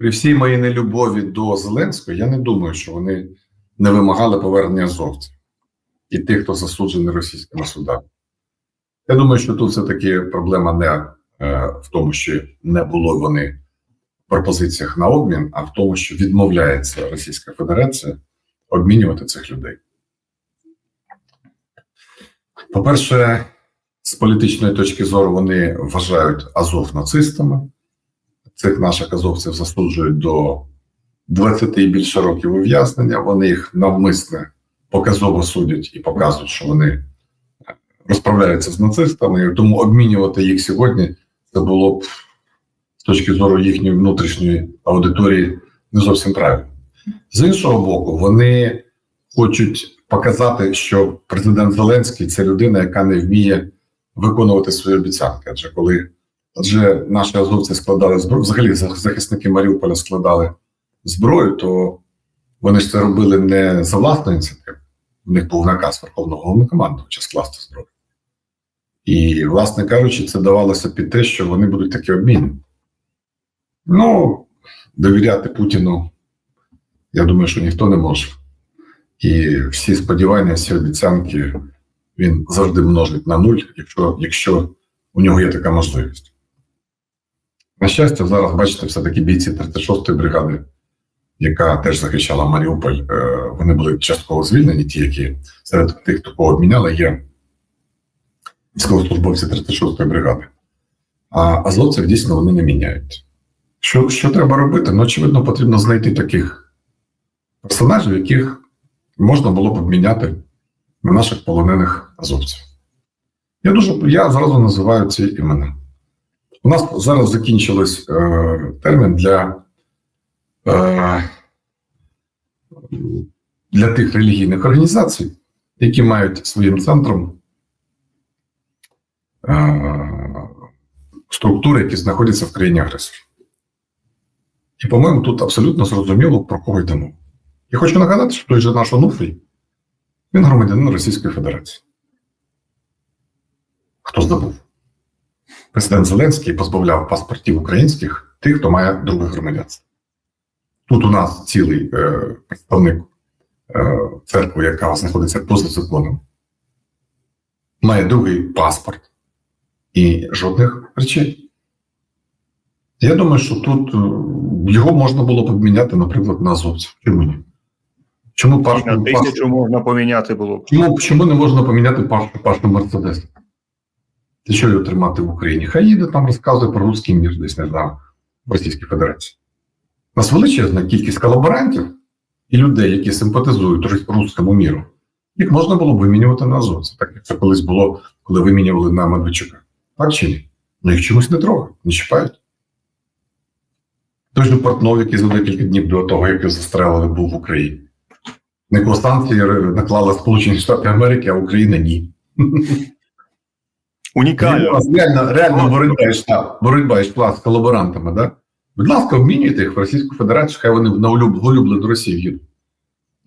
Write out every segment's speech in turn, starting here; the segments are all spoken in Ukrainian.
При всій моїй нелюбові до Зеленського, я не думаю, що вони не вимагали повернення азовців і тих, хто засуджений російськими судами. Я думаю, що тут все-таки проблема не е, в тому, що не було вони в пропозиціях на обмін, а в тому, що відмовляється Російська Федерація обмінювати цих людей. По-перше, з політичної точки зору вони вважають Азов нацистами. Цих наших азовців засуджують до 20 і більше років ув'язнення. Вони їх навмисне показово судять і показують, що вони розправляються з нацистами. Тому обмінювати їх сьогодні це було б з точки зору їхньої внутрішньої аудиторії не зовсім правильно. З іншого боку, вони хочуть показати, що президент Зеленський це людина, яка не вміє виконувати свої обіцянки. Адже коли адже наші азовці складали зброю, взагалі захисники Маріуполя складали зброю, то вони ж це робили не за власною ініціативою. У них був наказ Верховного Головнокомандувача скласти зброю. І, власне кажучи, це давалося під те, що вони будуть такі обмінні. Ну, довіряти Путіну, я думаю, що ніхто не може. І всі сподівання, всі обіцянки він завжди множить на нуль, якщо, якщо у нього є така можливість. На щастя, зараз, бачите, все-таки бійці 36-ї бригади, яка теж захищала Маріуполь, е, вони були частково звільнені, ті, які серед тих, хто кого обміняли, є військовослужбовці 36-ї бригади. А азовців дійсно вони не міняють. Що, що треба робити? Ну, очевидно, потрібно знайти таких персонажів, яких можна було б обміняти на наших полонених азовців. Я дуже я зразу називаю ці імена. У нас зараз закінчилось е, термін для, е, для тих релігійних організацій, які мають своїм центром е, структури, які знаходяться в країні агресорі. І, по-моєму, тут абсолютно зрозуміло, про кого йде мова. Я хочу нагадати, що той же наш Онуфрій, він громадянин Російської Федерації. Хто забув? Президент Зеленський позбавляв паспортів українських тих, хто має друге громадянство. Тут у нас цілий е, представник е, церкви, яка знаходиться поза законом, має другий паспорт і жодних речей. Я думаю, що тут е, його можна було б обміняти, наприклад, на азовців. Чому ні? Чому на тисячу можна поміняти було чому, чому не можна поміняти Пашу, Пашу Мерседес? Для що його тримати в Україні? Хай їде там розказує про русський мір десь не знаю, в Російській Федерації. У нас величезна кількість колаборантів і людей, які симпатизують рус- руському міру. Їх можна було б вимінювати на азовців, так як це колись було, коли вимінювали на Медведчука. Так чи ні? Ну їх чомусь не трогають, не чіпають. Той же Портнов, який за декілька днів до того, як його застрелили, був в Україні. На санкції наклали Сполучені Штати Америки, а Україна ні. Унікально. Реально, реально боротьба йшла, боротьба йшла з колаборантами, да? Будь ласка, обмінюйте їх в Російську Федерацію, хай вони на улюблену Росію їдуть.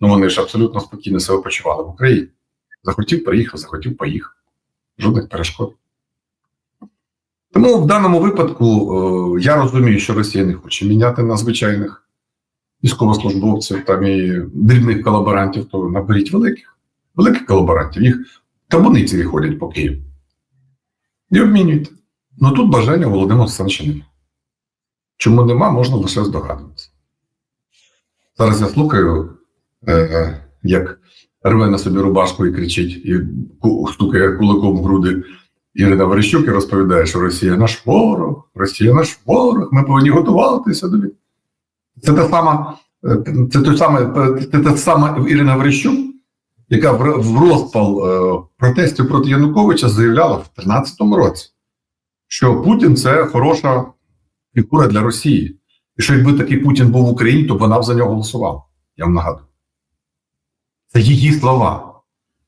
Ну вони ж абсолютно спокійно себе почували в Україні. Захотів, приїхав, захотів, поїхав. Жодних перешкод. Тому в даному випадку е, я розумію, що Росія не хоче міняти на звичайних військовослужбовців там і дрібних колаборантів, то наберіть великих, великих колаборантів. Їх табуниці ходять по Києву. І обмінюйте. Ну тут бажання Володимира Олександровича немає. Чому нема, можна лише здогадуватися. Зараз я слухаю, е, як рве на собі рубашку і кричить, і стукає кулаком в груди Ірина Верещук і розповідає, що Росія наш ворог, Росія наш ворог, ми повинні готуватися до війни. Це та сама, е, це той саме, це та сама Ірина Верещук, яка в, розпал е, протестів проти Януковича заявляла в 2013 році, що Путін це хороша фігура для Росії. І що якби такий Путін був в Україні, то вона б за нього голосувала. Я вам нагадую. Це її слова.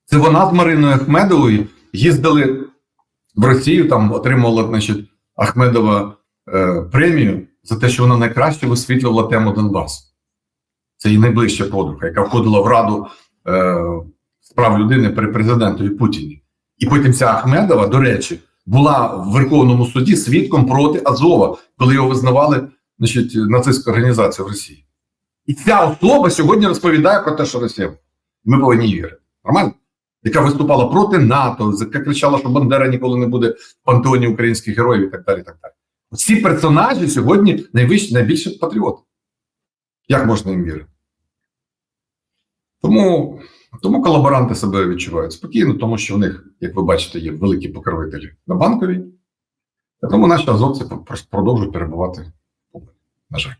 Це вона з Мариною Ахмедовою їздили в Росію, там отримувала, значить, Ахмедова е, премію за те, що вона найкраще висвітлювала тему Донбасу. Це її найближча подруга, яка входила в Раду справ людини при президентові Путіні. І потім ця Ахмедова, до речі, була в Верховному суді свідком проти Азова, коли його визнавали значить, нацистську організацію в Росії. І ця особа сьогодні розповідає про те, що Росія. Ми повинні вірити. Нормально? Яка виступала проти НАТО, яка кричала, що Бандера ніколи не буде в пантеоні українських героїв і так далі. Так далі. Ці персонажі сьогодні найвищі, найбільші патріоти. Як можна їм вірити? Тому, тому колаборанти себе відчувають спокійно, тому що в них, як ви бачите, є великі покровителі на банковій. Тому наші азовці продовжують перебувати. На жаль.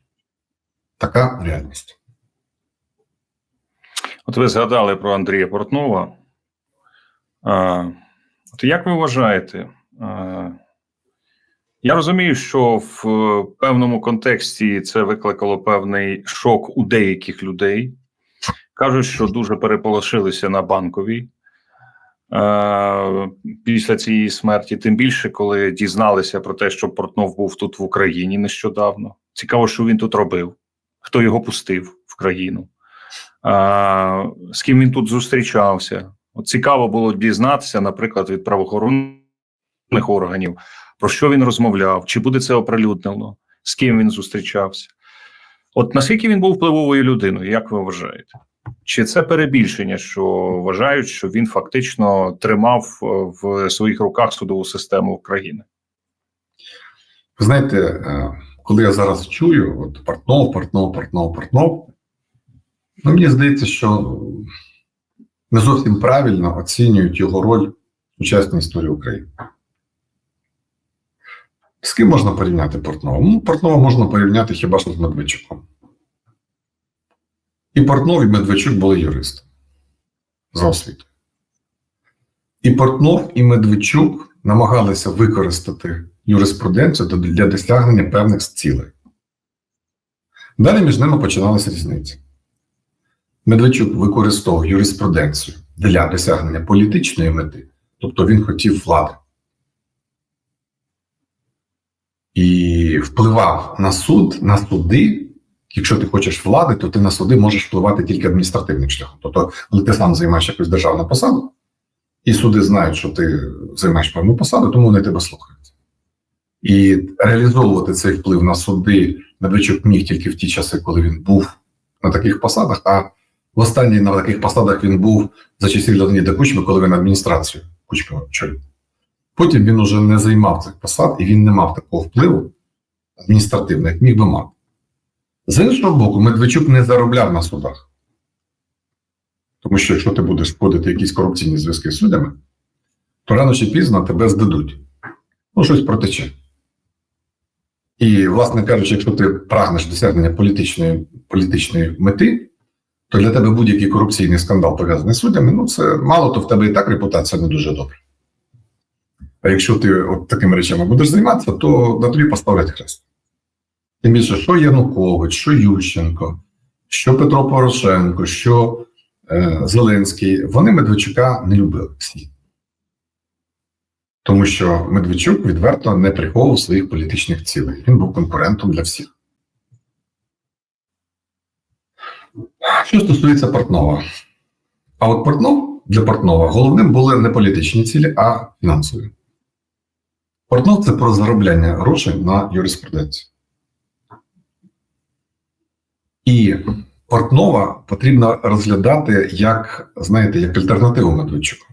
Така реальність. От ви згадали про Андрія Портнова. От як ви вважаєте? Я розумію, що в е, певному контексті це викликало певний шок у деяких людей. Кажуть, що дуже переполошилися на банковій е, після цієї смерті. Тим більше, коли дізналися про те, що Портнов був тут в Україні нещодавно. Цікаво, що він тут робив, хто його пустив в країну, а, з ким він тут зустрічався. От цікаво було дізнатися, наприклад, від правоохоронних органів, про що він розмовляв, чи буде це оприлюднено, з ким він зустрічався. От наскільки він був впливовою людиною, як ви вважаєте? Чи це перебільшення, що вважають, що він фактично тримав е, в своїх руках судову систему України? Ви знаєте, е, коли я зараз чую, от Портнов, Портнов, Портнов, Портнов, ну мені здається, що не зовсім правильно оцінюють його роль в сучасній історії України. З ким можна порівняти Портнова? Ну, Портнова можна порівняти хіба що з Медведчуком. І Портнов, і Медведчук були юристи за освітою. І Портнов, і Медведчук намагалися використати юриспруденцію для досягнення певних цілей. Далі між ними починалася різниця. Медведчук використовував юриспруденцію для досягнення політичної мети, тобто він хотів влади. І впливав на суд, на суди. Якщо ти хочеш влади, то ти на суди можеш впливати тільки адміністративним шляхом. Тобто, коли ти сам займаєш якусь державну посаду, і суди знають, що ти займаєш певну посаду, тому вони тебе слухають. І реалізовувати цей вплив на суди Медведчук міг тільки в ті часи, коли він був на таких посадах. А в останній на таких посадах він був за часів Леоніда Кучми, коли він адміністрацію Кучми очолював. Потім він уже не займав цих посад, і він не мав такого впливу адміністративного, як міг би мати. З іншого боку, Медведчук не заробляв на судах. Тому що якщо ти будеш входити якісь корупційні зв'язки з суддями, то рано чи пізно тебе здадуть. Ну, щось протече. І, власне кажучи, якщо ти прагнеш досягнення політичної, політичної мети, то для тебе будь-який корупційний скандал пов'язаний з суддями, ну це мало, то в тебе і так репутація не дуже добра. А якщо ти от такими речами будеш займатися, то на тобі поставлять хрест. Тим більше, що Янукович, що Ющенко, що Петро Порошенко, що е, Зеленський, вони Медведчука не любили всі. Тому що Медведчук відверто не приховував своїх політичних цілей. Він був конкурентом для всіх. Що стосується Портнова, а от Портнов для Портнова головним були не політичні цілі, а фінансові. Портнов це про заробляння грошей на юриспруденцію. І Портнова потрібно розглядати як, знаєте, як альтернативу Медведчуку.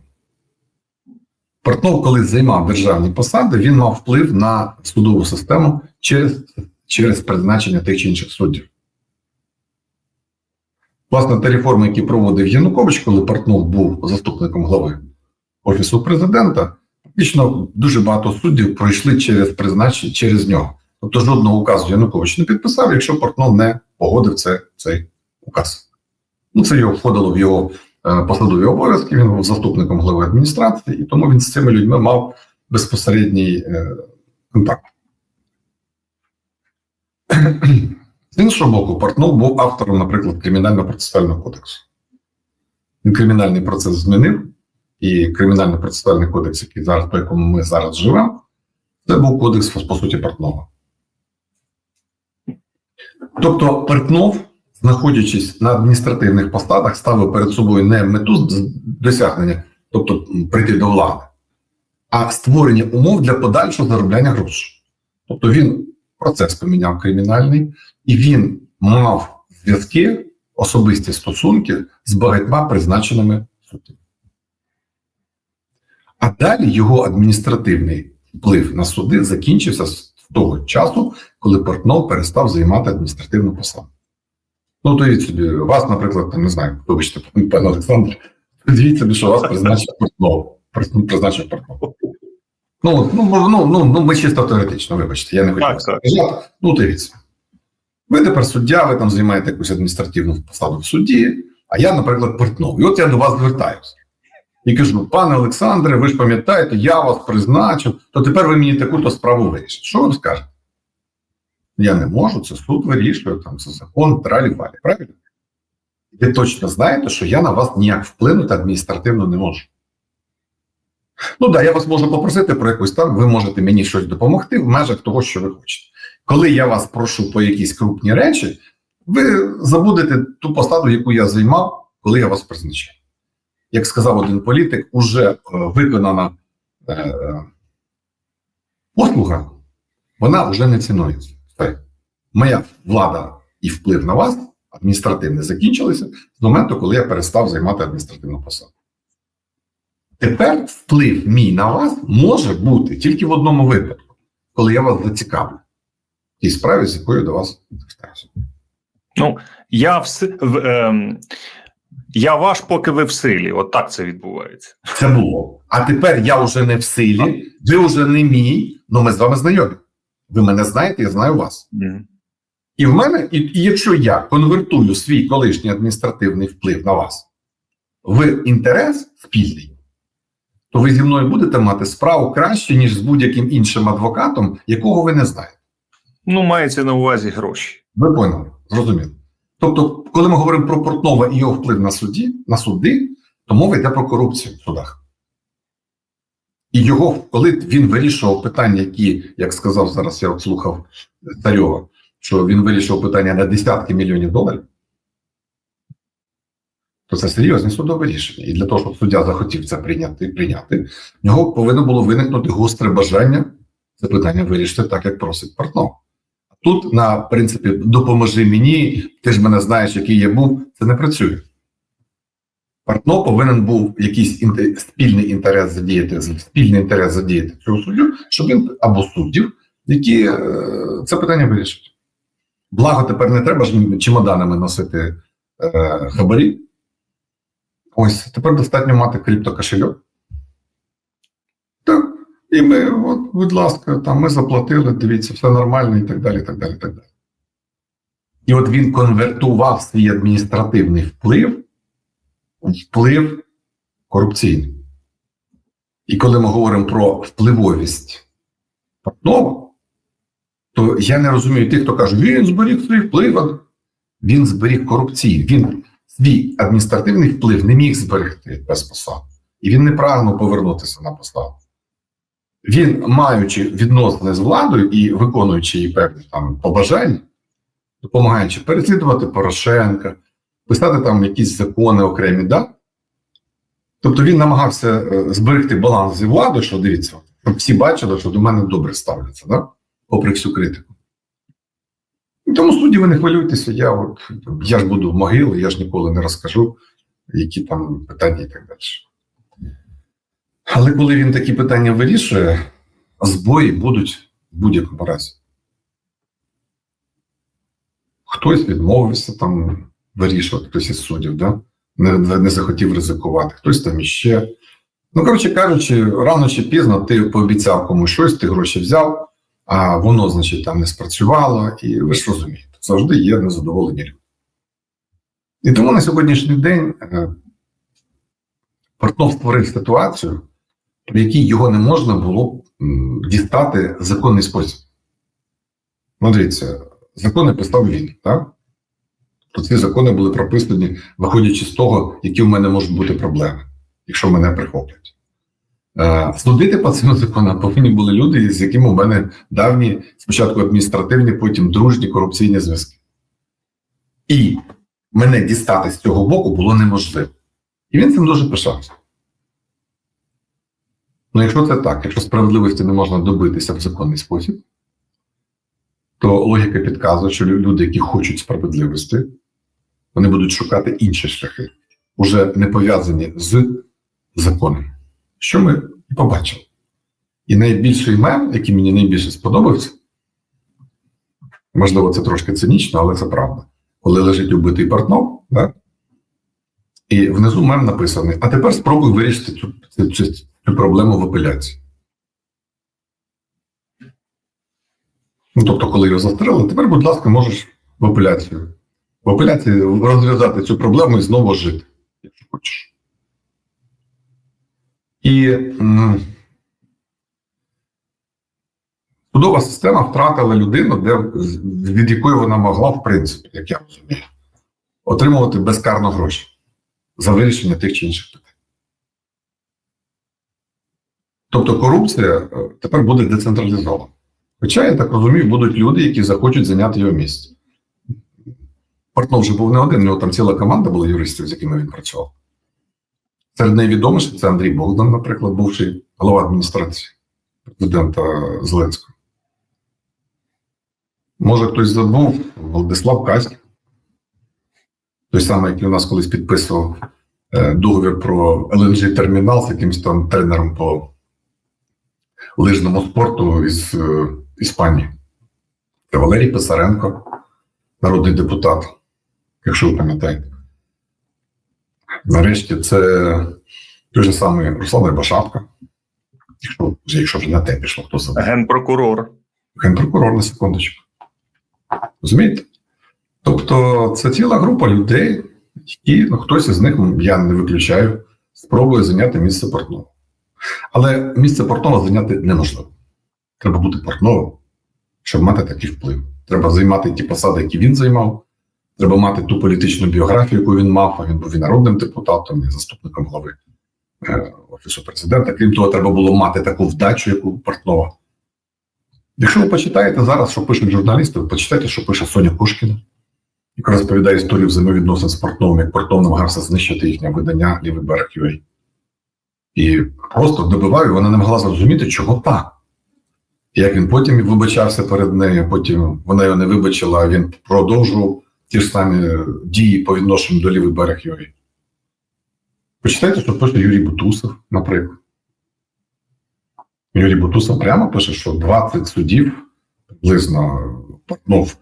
Портнов, коли займав державні посади, він мав вплив на судову систему через, через призначення тих чи інших суддів. Власне, та реформи, які проводив Янукович, коли Портнов був заступником глави Офісу президента, фактично дуже багато суддів пройшли через призначення через нього. Тобто жодного указу Янукович не підписав, якщо Портнов не погодив це, цей указ. Ну, це його входило в його е, посадові обов'язки, він був заступником глави адміністрації, і тому він з цими людьми мав безпосередній е, контакт. З іншого боку, Портнов був автором, наприклад, кримінально-процесуального кодексу. Він кримінальний процес змінив, і кримінально-процесуальний кодекс, який зараз, по якому ми зараз живемо, це був кодекс, по суті, Портнова. Тобто, Портнов, знаходячись на адміністративних посадах, ставив перед собою не мету досягнення, тобто прийти до влади, а створення умов для подальшого заробляння грошей. Тобто він процес поміняв кримінальний, і він мав зв'язки, особисті стосунки з багатьма призначеними суддями. А далі його адміністративний вплив на суди закінчився того часу, коли Портнов перестав займати адміністративну посаду. Ну, то собі, вас, наприклад, там не знаю, вибачте, пане Олександр, дивіться собі, що вас призначив Портнов. Призначив Портнов. Ну, ну, ну, ну, ну, ми чисто теоретично, вибачте, я не так. сказати. Ну, дивіться. Ви тепер суддя, ви там займаєте якусь адміністративну посаду в суді, а я, наприклад, Портнов. І от я до вас звертаюся. І кажу, пане Олександре, ви ж пам'ятаєте, я вас призначив, то тепер ви мені таку-то справу вирішите. Що ви скажете? Я не можу, це суд вирішує, там це закон, тралі-валі. Правильно? Ви точно знаєте, що я на вас ніяк вплинути адміністративно не можу. Ну так, да, я вас можу попросити про якусь там, ви можете мені щось допомогти в межах того, що ви хочете. Коли я вас прошу по якісь крупні речі, ви забудете ту посаду, яку я займав, коли я вас призначав. Як сказав один політик, уже е, виконана е, е, послуга, вона вже не цінується. Моя влада і вплив на вас адміністративний закінчилися з моменту, коли я перестав займати адміністративну посаду. Тепер вплив мій на вас може бути тільки в одному випадку, коли я вас зацікавлю тій справі, з якою до вас звертаюся. Ну, я в, в ем, я ваш, поки ви в силі. От так це відбувається. Це було. А тепер я вже не в силі, ви вже не мій, але ми з вами знайомі. Ви мене знаєте, я знаю вас. Мгм. І в мене, і, і якщо я конвертую свій колишній адміністративний вплив на вас в інтерес спільний, то ви зі мною будете мати справу краще, ніж з будь-яким іншим адвокатом, якого ви не знаєте. Ну, мається на увазі гроші. Ви поняли, зрозуміло. Тобто, коли ми говоримо про Портнова і його вплив на суді, на суди, то мова йде про корупцію в судах. І його, коли він вирішував питання, які, як сказав зараз, я от слухав Царьова, що він вирішував питання на десятки мільйонів доларів, то це серйозне судове рішення. І для того, щоб суддя захотів це прийняти, прийняти, в нього повинно було виникнути гостре бажання це питання вирішити так, як просить Портнов. Тут на принципі допоможи мені, ти ж мене знаєш, який я був, це не працює. Портно повинен був якийсь інте- спільний інтерес задіяти, спільний інтерес задіяти цього суддю, щоб він або суддів, які е, це питання вирішать. Благо, тепер не треба ж чемоданами носити е, хабарі. Ось тепер достатньо мати криптокошельок. Так, і ми, от, будь ласка, там ми заплатили, дивіться, все нормально і так далі. так далі, так далі. І от він конвертував свій адміністративний вплив у вплив корупційний. І коли ми говоримо про впливовість Портнова, то я не розумію тих, хто каже, він зберіг свій вплив. Він зберіг корупційний. Він свій адміністративний вплив не міг зберегти без посади. І він не прагнув повернутися на посаду. Він, маючи відносини з владою і виконуючи її певні там побажання, допомагаючи переслідувати Порошенка, писати там якісь закони окремі, да? Тобто він намагався е, зберегти баланс зі владою, що дивіться, щоб всі бачили, що до мене добре ставляться, да? попри всю критику. І тому судді ви не хвилюйтеся, я, от, я ж буду в могилі, я ж ніколи не розкажу, які там питання і так далі. Але коли він такі питання вирішує, збої будуть в будь-якому разі. Хтось відмовився там вирішувати, хтось із суддів, да? не, не захотів ризикувати, хтось там іще. Ну, коротше кажучи, рано чи пізно ти пообіцяв комусь щось, ти гроші взяв, а воно, значить, там не спрацювало, і ви ж розумієте, завжди є незадоволені люди. І тому на сьогоднішній день е, Портнов створив ситуацію, в якій його не можна було дістати в законний спосіб. Ну, дивіться, закони писав він, так? То ці закони були прописані, виходячи з того, які в мене можуть бути проблеми, якщо мене прихоплять. Е, Судити по цим законам повинні були люди, з якими у мене давні спочатку адміністративні, потім дружні корупційні зв'язки. І мене дістати з цього боку було неможливо. І він цим дуже пишався. Ну, якщо це так, якщо справедливості не можна добитися в законний спосіб, то логіка підказує, що люди, які хочуть справедливості, вони будуть шукати інші шляхи, уже не пов'язані з законом. Що ми і побачили. І найбільший мем, який мені найбільше сподобався, можливо, це трошки цинічно, але це правда. Коли лежить убитий Портнов, да? і внизу мем написаний: а тепер спробуй вирішити цю, цю, цю, цю проблему в апеляції. Ну, тобто, коли його застрелили, тепер, будь ласка, можеш в апеляцію. В апеляції розв'язати цю проблему і знову жити, якщо хочеш. І судова система втратила людину, де, від якої вона могла, в принципі, як я розумію, отримувати безкарно гроші за вирішення тих чи інших питань. Тобто корупція е, тепер буде децентралізована. Хоча, я так розумію, будуть люди, які захочуть зайняти його місце. Портнов вже був не один, у нього там ціла команда була юристів, з якими він працював. Серед найвідоміших це Андрій Богдан, наприклад, бувший голова адміністрації президента Зеленського. Може, хтось забув Владислав Каськів, той самий, який у нас колись підписував е, договір про LNG термінал з якимось там тренером по лижному спорту із е, Іспанії. Це Валерій Писаренко, народний депутат, якщо ви пам'ятаєте. Нарешті це той же самий Руслан Рибашапка. Якщо, вже- якщо вже на те пішло, хто забув. Генпрокурор. Генпрокурор на секундочку. Розумієте? Тобто це ціла група людей, які ну, хтось із них, я не виключаю, спробує зайняти місце портного. Але місце портного зайняти неможливо. Треба бути портновим, щоб мати такий вплив. Треба займати ті посади, які він займав. Треба мати ту політичну біографію, яку він мав. А він був і народним депутатом, і заступником глави е, офісу президента. Крім того, треба було мати таку вдачу, яку портнова. Якщо ви почитаєте зараз, що пишуть журналісти, ви почитайте, що пише Соня Кушкіна, яка розповідає історію взаємовідносин з Портновим, як Портнов намагався знищити їхнє видання Лівий берег UA. І просто добиваю, вона не могла зрозуміти, чого так. Як він потім вибачався перед нею, потім вона його не вибачила, а він продовжував ті ж самі дії по відношенню до Лівий берег UA. Почитайте, що пише Юрій Бутусов, наприклад. Юрій Бутусов прямо пише, що 20 судів приблизно ну, в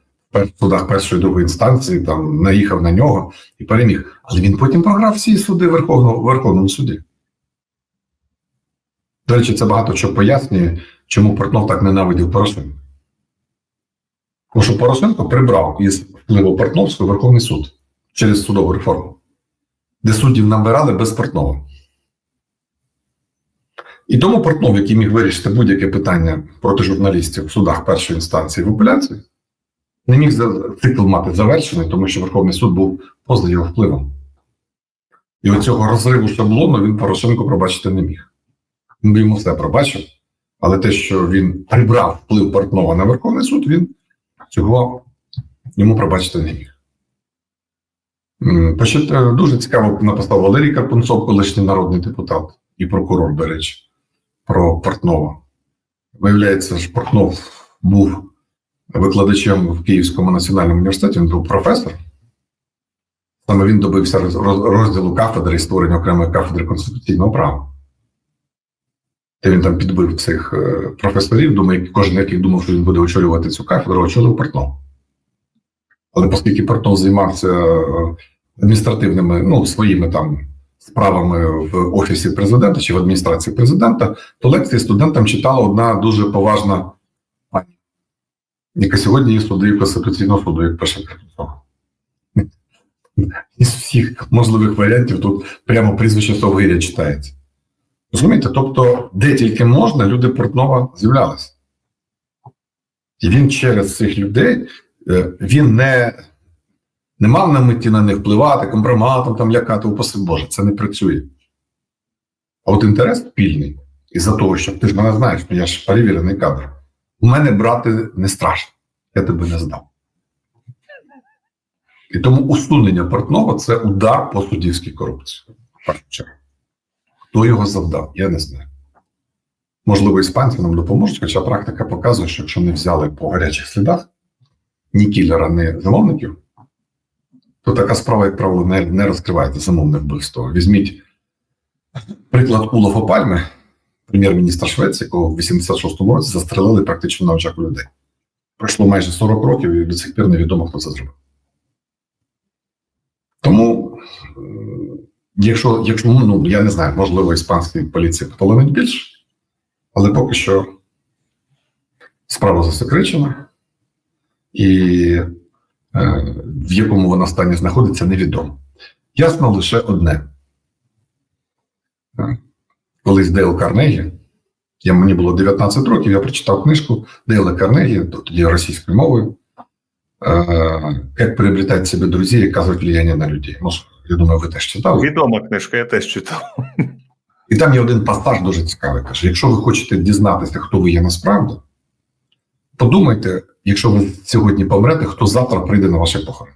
судах першої і другої інстанції там наїхав на нього і переміг. Але він потім програв всі суди Верховного, Верховному суді. До речі, це багато що пояснює, чому Портнов так ненавидів Порошенка. Тому що Порошенко прибрав із впливу Портновського Верховний суд через судову реформу, де суддів набирали без Портнова. І тому Портнов, який міг вирішити будь-яке питання проти журналістів в судах першої інстанції в апеляції, не міг цикл мати завершений, тому що Верховний суд був поза його впливом. І оцього розриву шаблону він Порошенко пробачити не міг. Би йому все пробачив, але те, що він прибрав вплив Портнова на Верховний суд, він цього йому пробачити не міг. Дуже цікаво написав Валерій Карпунцов, колишній народний депутат і прокурор, до речі, про Портнова. Виявляється, що Портнов був викладачем в Київському національному університеті, він був професор. Саме він добився роз- роз- розділу кафедри і створення окремої кафедри конституційного права. Де він там підбив цих е, професорів, думаю, кожен, який думав, що він буде очолювати цю кафедру, очолив Портнов. Але оскільки Портнов займався е, адміністративними, ну, своїми там справами в офісі президента чи в адміністрації президента, то лекції студентам читала одна дуже поважна пані, яка сьогодні є суддею Конституційного суду, як пише Картусов. Із всіх можливих варіантів тут прямо прізвище Совгиря читається. Розумієте? Тобто, де тільки можна, люди Портнова з'являлися. І він через цих людей е, він не, не мав на меті на них впливати, компроматом там лякати, упаси Боже, це не працює. А от інтерес спільний, із-за того, що ти ж мене знаєш, я ж перевірений кадр. У мене брати не страшно, я тебе не здам. І тому усунення Портнова це удар по суддівській корупції. в першу чергу. Хто його завдав, я не знаю. Можливо, іспанці нам допоможуть, хоча практика показує, що якщо не взяли по гарячих слідах, ні кілера, ні замовників, то така справа, як правило, не, не розкривається замовне вбивство. Візьміть приклад Улафа Пальми, прем'єр-міністра Швеції, якого в 86-му році застрелили практично на очах у людей. Пройшло майже 40 років, і до сих пір невідомо, хто це зробив. Тому, е, якщо, якщо ну, ну, я не знаю, можливо, іспанській поліції половить більше, але поки що справа засекречена, і е, в якому вона стані знаходиться, невідомо. Ясно лише одне. Е, Колись Дейл Карнегі, я, мені було 19 років, я прочитав книжку Дейла Карнегі, тоді російською мовою, е, «Як приобретать себе друзей и оказывать влияние на людей. Ну, я думаю, ви теж читали. Відома книжка, я теж читав. І там є один пасаж дуже цікавий. Каже: якщо ви хочете дізнатися, хто ви є насправді, подумайте, якщо ви сьогодні помрете, хто завтра прийде на ваше похорон.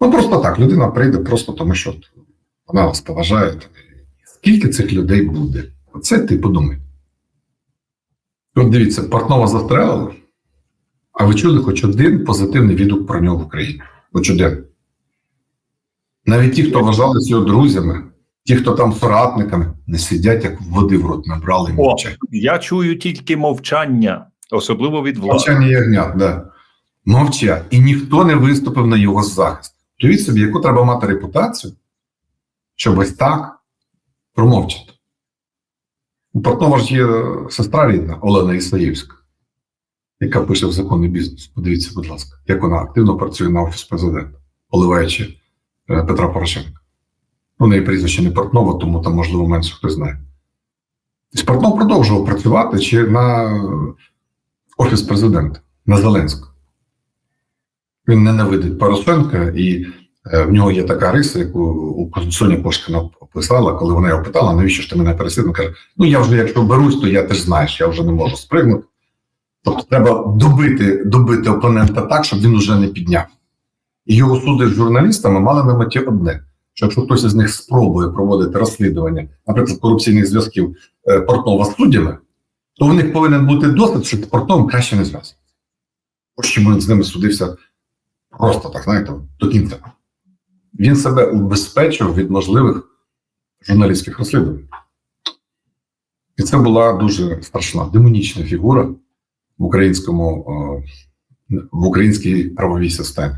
Ну просто так, людина прийде просто тому, що вона вас поважає. Скільки цих людей буде? Оце ти подумай. От дивіться, Портнова застрелили, а ви чули хоч один позитивний відгук про нього в Україні? Хоч один. Навіть ті, хто вважалися його друзями, ті, хто там соратниками, не сидять, як води в рот набрали мовчать. я чую тільки мовчання, особливо від влади. Мовчання ягнят, да. Мовчать. І ніхто не виступив на його захист. Уявіть собі, яку треба мати репутацію, щоб ось так промовчати. У Портнова ж є сестра рідна Олена Ісаївська, яка пише в законний бізнес. Подивіться, будь ласка, як вона активно працює на офіс президента, поливаючи Петра Порошенка. У неї прізвище не Портнова, тому там, можливо, менше хтось знає. Тобто Портнов продовжував працювати чи на офіс президента, на Зеленського. Він ненавидить Порошенка, і е, в нього є така риса, яку у Соня Кошкіна описала, коли вона його питала, навіщо ж ти мене? Він каже: ну я вже якщо берусь, то я теж знаєш, я вже не можу спригнути. Тобто треба добити, добити опонента так, щоб він уже не підняв. І його суди з журналістами мали на меті одне: що якщо хтось із них спробує проводити розслідування, наприклад, корупційних зв'язків е, Портнова з суддями, то у них повинен бути досвід, що Портновим краще не зв'язано. Ось чому він з ними судився просто так, знаєте, до кінця. Він себе убезпечив від можливих журналістських розслідувань. І це була дуже страшна демонічна фігура в українському, е, в українській правовій системі.